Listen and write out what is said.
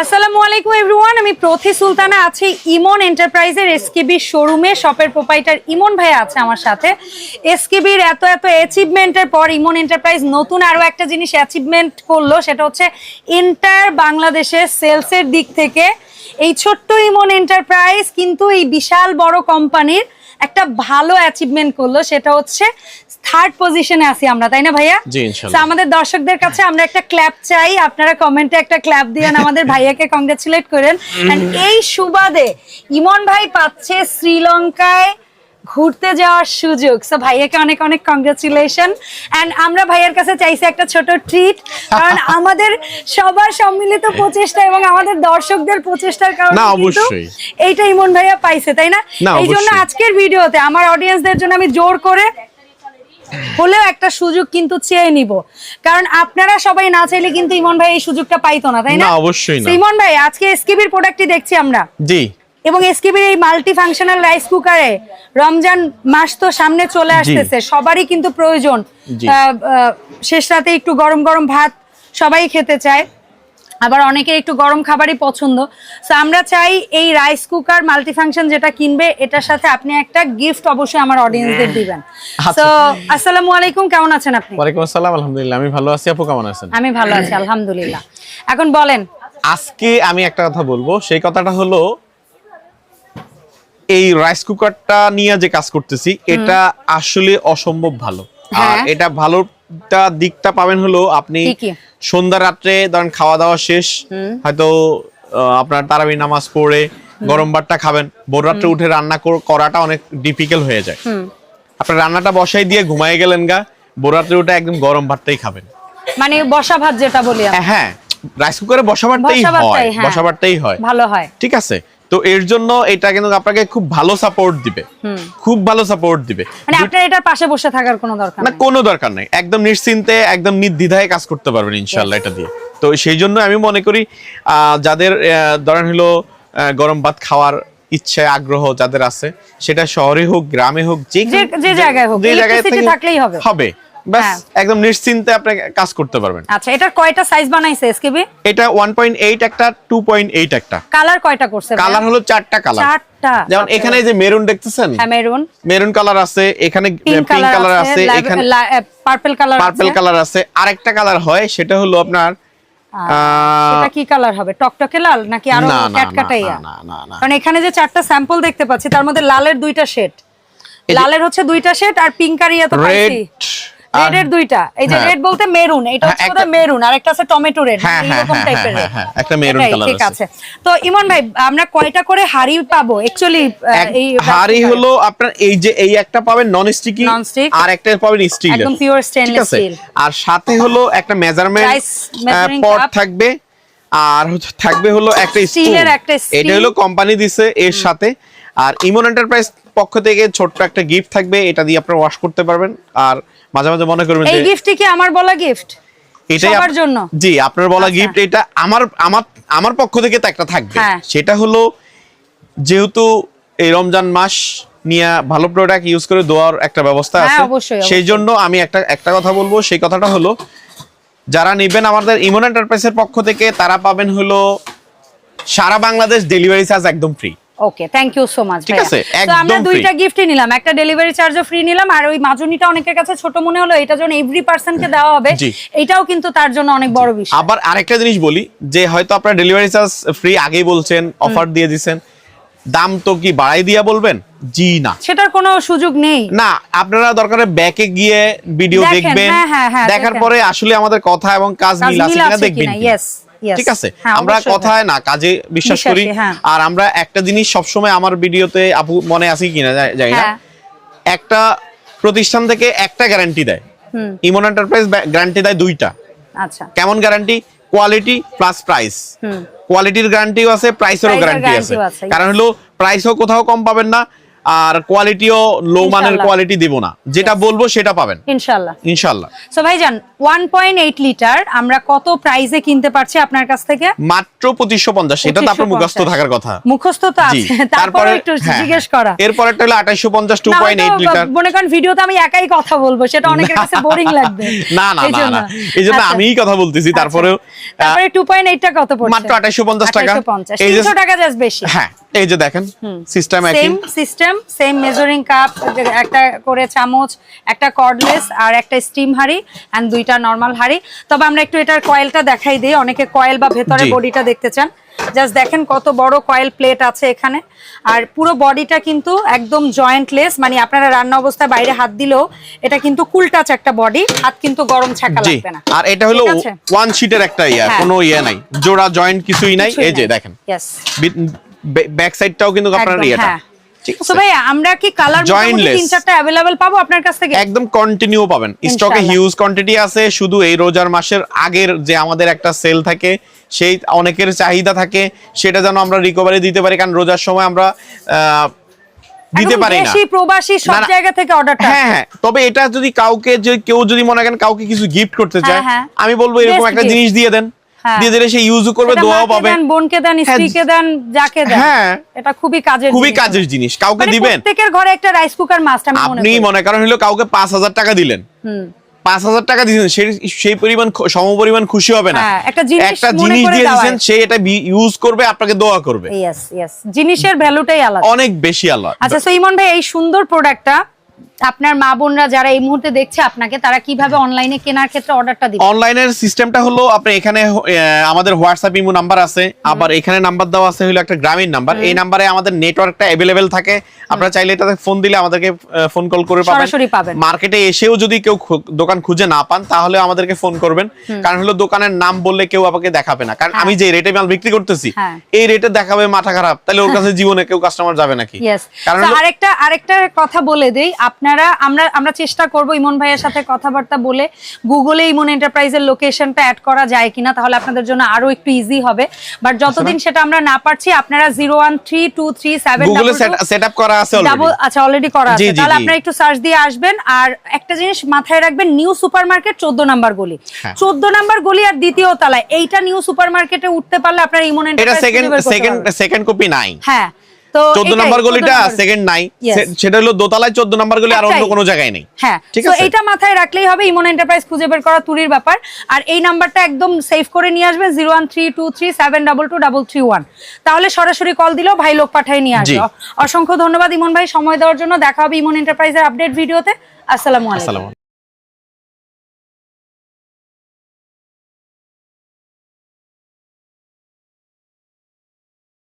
আসসালামু আলাইকুম এভরিওয়ান, আমি প্রথি সুলতানা আছি ইমন এন্টারপ্রাইজের এসকেবি শোরুমে। শপের প্রোপাইটার ইমন ভাই আছে আমার সাথে। এসকেবির এত এত অ্যাচিভমেন্টের পর ইমন এন্টারপ্রাইজ নতুন আরও একটা জিনিস অ্যাচিভমেন্ট করল, সেটা হচ্ছে এন্টায়ার বাংলাদেশে সেলসের দিক থেকে। এই ছোট্ট ইমন এন্টারপ্রাইজ কিন্তু এই বিশাল বড় কোম্পানির একটা ভালো অ্যাচিভমেন্ট করল সেটা হচ্ছে থার্ড পজিশনে আছি আমরা তাই না ভাইয়া? তো আমাদের দর্শকদের কাছে আমরা একটা ক্ল্যাপ চাই আপনারা কমেন্টে একটা ক্ল্যাপ দিয়েন আমাদের ভাইয়াকে কংগ্রেচুলেট করেন। এই সুবাদে ইমন ভাই পাচ্ছে শ্রীলঙ্কায় ঘুরতে যাওয়ার সুযোগ। সো ভাইয়াকে অনেক অনেক কংগ্রেচুলেশন এন্ড আমরা ভাইয়ার কাছে চাইছি একটা ছোট ট্রিট কারণ আমাদের সবার সম্মিলিত প্রচেষ্টা এবং আমাদের দর্শকদের প্রচেষ্টার কারণে না, অবশ্যই। এইটা ইমন ভাইয়া পাইছে তাই না? এই জন্য আজকের ভিডিওতে আমার অডিয়েন্সদের জন্য আমি জোর করে হলেও একটা সুযোগ কিন্তু চেয়ে নিব। কারণ আপনারা সবাই না চাইলে কিন্তু ইমন ভাই এই সুযোগটা পাইতো না তাই না? অবশ্যই ইমন ভাই আজকে এসকেবির প্রোডাক্টটি দেখছি আমরা। জি। এবং এসকেবির এই মাল্টি ফাংশনাল রাইস কুকারে রমজান মাস তো সামনে চলে আসতেছে সবারই কিন্তু প্রয়োজন। শেষ রাতে একটু গরম গরম ভাত সবাই খেতে চায় আবার অনেকের একটু গরম খাবারই পছন্দ। তো আমরা চাই এই রাইস কুকার মাল্টি ফাংশন যেটা কিনবে এটার সাথে আপনি একটা গিফট অবশ্যই আমার অডিয়েন্সদের দিবেন। আচ্ছা। তো আসসালামু আলাইকুম কেমন আছেন আপনি? ওয়ালাইকুম আসসালাম আলহামদুলিল্লাহ আমি ভালো আছি আপু কেমন আছেন? আমি ভালো আছি আলহামদুলিল্লাহ। এখন বলেন। আজকে আমি একটা কথা বলব সেই কথাটা হলো এই রাইস কুকারটা নিয়ে যে কাজ করতেছি এটা আসলে অসম্ভব ভালো। আর হ্যাঁ। এটা ভালোটা দিকটা পাবেন হলো আপনি? সন্ধ্যা রাত্রে ধরেন খাওয়া দাওয়া শেষ হয়তো আপনার তারাবি নামাজ পড়ে গরম ভাতটা খাবেন। ভোর রাত্রে উঠে রান্না করাটা অনেক ডিফিকাল্ট হয়ে যায়। আপনার রান্নাটা বসাই দিয়ে ঘুমাই গেলেন গা ভোর রাত্রে উঠে একদম গরম ভাতটাই খাবেন। মানে বসা ভাত যেটা বলি হ্যাঁ রাইস কুকারে বসা হয় বসা ভাতটাই, হ্যাঁ। হয়। ভালো হয়। ঠিক আছে? তো এর জন্য এটা কিন্তু আপনাকে খুব ভালো সাপোর্ট দিবে। খুব ভালো সাপোর্ট দিবে। মানে আপনার এটার পাশে বসে থাকার কোনো দরকার না কোনো দরকার নাই। একদম নিশ্চিন্তে একদম নির্দ্বিধায় কাজ করতে পারবেন ইনশাল্লাহ এটা দিয়ে। তো সেই জন্য আমি মনে করি আহ, যাদের ধরেন হলো গরম ভাত খাওয়ার ইচ্ছে আগ্রহ যাদের আছে সেটা শহরে হোক গ্রামে হোক যে জায়গায় হোক, যে জায়গায় থাকলেই হবে। হবে। ব্যাস হ্যাঁ। একদম নিশ্চিন্তে আপনি কাজ করতে পারবেন। আচ্ছা এটার কয়টা সাইজ বানাইছে এসকেবি এটা ওয়ান পয়েন্ট এইট একটা টু পয়েন্ট এইট একটা। কালার কয়টা করছে কালার হলো চারটা কালার চারটা যেমন এখানে যে মেরুন দেখতেছেন? হ্যাঁ মেরুন মেরুন কালার আছে এখানে পিঙ্ক কালার আছে এখানে পার্পল কালার পার্পল কালার আছে। আরেকটা কালার হয় সেটা হলো আপনার এটা কি কালার হবে? টকটকে লাল নাকি আরও ক্যাটকাটাইয়া। কারণ এখানে যে চারটা স্যাম্পল দেখতে পাচ্ছি তার মধ্যে লালের দুইটা শেড লালের হচ্ছে দুইটা শেড আর পিঙ্ক আর ইয়া তো রেড পাইছি রেড এর দুইটা। এই যে হ্যাঁ। রেড বলতে মেরুন এটা হচ্ছে হ্যাঁ, একটা- মেরুন আর একটা আছে টমেটো রেড হ্যাঁ, হ্যাঁ, এরকম হ্যাঁ, টাইপের হ্যাঁ, হ্যাঁ, একটা মেরুন কালার ঠিক আছে। তো ইমন ভাই আমরা কয়টা করে হাড়ি পাবো? অ্যাকচুয়ালি এই হাড়ি হলো আপনার এই যে এই একটা পাবেন নন স্টিকি। আর একটা পাবেন স্টিল একদম pure stainless steel। আর সাথে হলো একটা মেজারমেন্ট পট থাকবে আর থাকবে হলো একটা এর একটা এটা হলো কোম্পানি দিছে এর সাথে। আর ইমন এন্টারপ্রাইজ পক্ষ থেকে ছোট্ট একটা গিফট থাকবে এটা দিয়ে আপনারা ওয়াশ করতে পারবেন। আর মাঝে মাঝে মনে করবেন এই যে গিফটটি কি আমার বলা গিফট এটাই আমার জন্য? জি আপনার বলা আচ্ছা। গিফট এটা আমার আমার আমার পক্ষ থেকে তো একটা থাকবে হ্যাঁ। সেটা হলো যেহেতু এই রমজান মাস নিয়ে ভালো প্রোডাক্ট ইউজ করে দেওয়ার একটা ব্যবস্থা হ্যাঁ, আছে সেই জন্য আমি একটা একটা কথা বলব সেই কথাটা হলো যারা নেবেন আমাদের ইমন এন্টারপ্রাইজের পক্ষ থেকে তারা পাবেন হলো সারা বাংলাদেশ ডেলিভারি চার্জ একদম free okay thank you so much ঠিক আছে, আমরা দুইটা। গিফটই নিলাম একটা ডেলিভারি চার্জও ফ্রি নিলাম আর ওই মাজুনিটা অনেকের কাছে ছোট মনে হলো এটা যখন এভরি পার্সনকে দেওয়া হবে এটাও কিন্তু তার জন্য অনেক বড় বিষয়। আবার আরেকটা জিনিস বলি যে হয়তো আপনারা ডেলিভারি চার্জ ফ্রি আগেই বলছেন অফার দিয়ে দিছেন দাম তো কি বাড়াই দিয়া বলবেন? জি না। সেটার কোনো সুযোগ নেই। না আপনারা দরকারে ব্যাকে গিয়ে ভিডিও দেখবেন হ্যাঁ, হ্যাঁ, হ্যাঁ, দেখার পরে আসলে আমাদের কথা এবং কাজ মিল আছে কিনা দেখবেন। yes। ঠিক আছে? হ্যাঁ, আমরা কথায় না কাজে বিশ্বাস করি। হ্যাঁ। আর আমরা একটা জিনিস সবসময় আমার ভিডিওতে আপু মনে আছে কিনা জানি না। হ্যাঁ। একটা প্রতিষ্ঠান থেকে একটা গ্যারান্টি দেয়। ইমন এন্টারপ্রাইজ গ্যারান্টি দেয় দুইটা। আচ্ছা। কেমন গ্যারান্টি কোয়ালিটি প্লাস প্রাইস কোয়ালিটির গ্যারান্টিও আছে প্রাইসেরও গ্যারান্টি আছে, কারণ হলো প্রাইসও কোথাও কম পাবেন না। আর কোয়ালিটিও লো মানের কোয়ালিটি দিব না। যেটা বলব সেটা পাবেন। ইনশাল্লাহ। ইনশাল্লাহ। সো ভাইজান ওয়ান পয়েন্ট এইট লিটার আমরা কত প্রাইসে কিনতে পারছি আপনার কাছ থেকে? মাত্র পঁচিশশো পঞ্চাশ। এটা তো আপনার মুখস্থ থাকার কথা। মুখস্থ তো আছে। তারপরে একটু হ্যাঁ, জিজ্ঞেস হ্যাঁ। করা। এরপরেরটা হলো আঠাইশো পঞ্চাশ টু না পয়েন্ট হয়তো এইট লিটার মনে করেন ভিডিওতে আমি একাই কথা বলব সেটা অনেকের কাছে বোরিং লাগবে। না না না। না। এই জন্য আচ্ছা। আমিই কথা বলতেছি তারপরেও তারপরে টু পয়েন্ট এইটটা কত পড়ছে? মাত্র 2850 টাকা। এই যে- তিনশো টাকা জাস্ট বেশি। হ্যাঁ। এই যে দেখেন সিস্টেম একই। Same system same measuring cup একটা করে চামচ একটা কর্ডলেস আর একটা স্টিম হাড়ি এন্ড দুইটা নরমাল হাড়ি। তবে আমরা একটু এটার কয়েলটা দেখাই দিই অনেকে কয়েল বা ভেতরে। বডিটা দেখতে চান। জাস্ট দেখেন কত বড় কয়েল প্লেট আছে এখানে। আর পুরো বডিটা কিন্তু একদম জয়েন্টলেস মানে আপনারা রান্না অবস্থায় বাইরে হাত দিলেও এটা কিন্তু কুল টাচ একটা বডি হাত কিন্তু গরম ছাকা লাগবে না। আর এটা হলো ওয়ান শিটের একটা ইয়া হ্যাঁ। কোনো ইয়ে নাই। জোড়া জয়েন্ট কিছুই নাই। এই যে দেখেন। ব্যাক সাইডটাও কিন্তু আপনার ইয়েটা। হ্যাঁ। ঠিক তো আছে? ভাই আমরা কি কালার তিন চারটা অ্যাভেলেবেল পাবো আপনার কাছ থেকে? একদম কন্টিনিউ পাবেন। স্টকে হিউজ কোয়ান্টিটি আছে শুধু এই রোজার মাসের আগের যে আমাদের একটা সেল থাকে সেই অনেকের চাহিদা থাকে সেটা যেন আমরা রিকভারি দিতে পারি কারণ রোজার সময় আমরা দিতে পারি না। প্রবাসী সব। জায়গা থেকে অর্ডারটা হ্যাঁ হ্যাঁ। তবে এটা যদি কাউকে যে কেউ যদি মনে করেন কাউকে কিছু গিফট করতে চায় হ্যাঁ, হ্যাঁ। আমি বলব এরকম একটা জিনিস দিয়ে দেন। হ্যাঁ। দিয়ে দিলে সে ইউজও করবে দোয়াও পাবে। বোনকে দেন হ্যাঁ, স্ত্রীকে দেন যাকে দেন। হ্যাঁ। এটা খুবই কাজের খুবই কাজের জিনিস। কাউকে মানে দিবেন? প্রত্যেকের ঘরে একটা রাইস কুকার মাস্ট আমি মনে আপনি মনে করেন হলো কাউকে পাঁচ হাজার টাকা দিলেন। হুম। পাঁচ হাজার টাকা দিয়েছেন সেই সেই পরিমাণ খুশি হবে না। হ্যাঁ, একটা জিনিস দিয়ে দিয়েছেন সে এটা ইউজ করবে আপনাকে দোয়া করবে। জিনিসের ভ্যালুটাই আলাদা। অনেক বেশি আলাদা। আচ্ছা সো ইমন ভাই এই সুন্দর প্রোডাক্টটা আপনার মা বোনরা যারা এই মুহূর্তে দেখছে আপনাকে তারা কীভাবে অনলাইনে কেনার ক্ষেত্রে অর্ডারটা দিবে? অনলাইনের সিস্টেমটা হলো আপনি এখানে আমাদের হোয়াটসঅ্যাপ ইমো নাম্বার আছে আবার এখানে নাম্বার দেওয়া আছে হলো একটা গ্রামীণ নাম্বার এই নাম্বারে আমাদের নেটওয়ার্কটা অ্যাভেলেবেল থাকে। আপনারা চাইলে এটাতে ফোন দিলে আমাদেরকে ফোন কল করে পাবেন। সরাসরি পাবেন। মার্কেটে এসেও যদি কেউ দোকান খুঁজে না পান তাহলে আমাদেরকে ফোন করবেন। কারণ হলো দোকানের নাম বললে কেউ আপনাকে দেখাবে না। কারণ আমি যে রেটে মাল বিক্রি করতেছি হ্যাঁ। এই রেটে দেখাবে মাথা খারাপ। তাহলে ওর কাছে জীবনে কেউ কাস্টমার যাবে নাকি? কারণ আরেকটা আরেকটা কথা বলে দেই। আপনারা আমরা আমরা চেষ্টা করব ইমন ভাইয়ের সাথে কথাবার্তা বলে গুগলে ইমন এন্টারপ্রাইজের লোকেশনটা অ্যাড করা যায় কিনা তাহলে আপনাদের জন্য আরও একটু ইজি হবে। বাট যতদিন সেটা আমরা না পারছি আপনারা zero one three two three seven গুগলে সেট আপ করা আছে আচ্ছা অলরেডি করা আছে। তাহলে আপনারা একটু সার্চ দিয়ে আসবেন। আর একটা জিনিস মাথায় রাখবেন নিউ সুপার মার্কেট চোদ্দ নাম্বার গলি। হ্যাঁ। চোদ্দ নাম্বার গলি আর দ্বিতীয় তলায়। এইটা নিউ সুপার মার্কেটে উঠতে পারলে আপনার ইমন এটা enterprise second second second copy নাই। হ্যাঁ। তো চোদ্দ এটাই, নম্বর 14 গলিটা সেকেন্ড নাই। সেটা হলো দোতলায় চোদ্দ নম্বর গলি আর অন্য কোনো জায়গায় নেই। হ্যাঁ ঠিক আছে? এইটা মাথায় রাখলেই হবে ইমন এন্টারপ্রাইজ খুঁজে বের করা তুরির ব্যাপার। আর এই নাম্বারটা একদম সেভ করে নিয়ে আসবেন zero one three two three seven double two double three one তাহলে সরাসরি কল দিলেও ভাই লোক পাঠায় নিয়ে আসবে অসংখ্য ধন্যবাদ ইমন ভাই সময় দেওয়ার জন্য। দেখা হবে ইমন এন্টারপ্রাইজের আপডেট ভিডিওতে। আসসালামু আলাইকুম। আসসালামু আলাইকুম।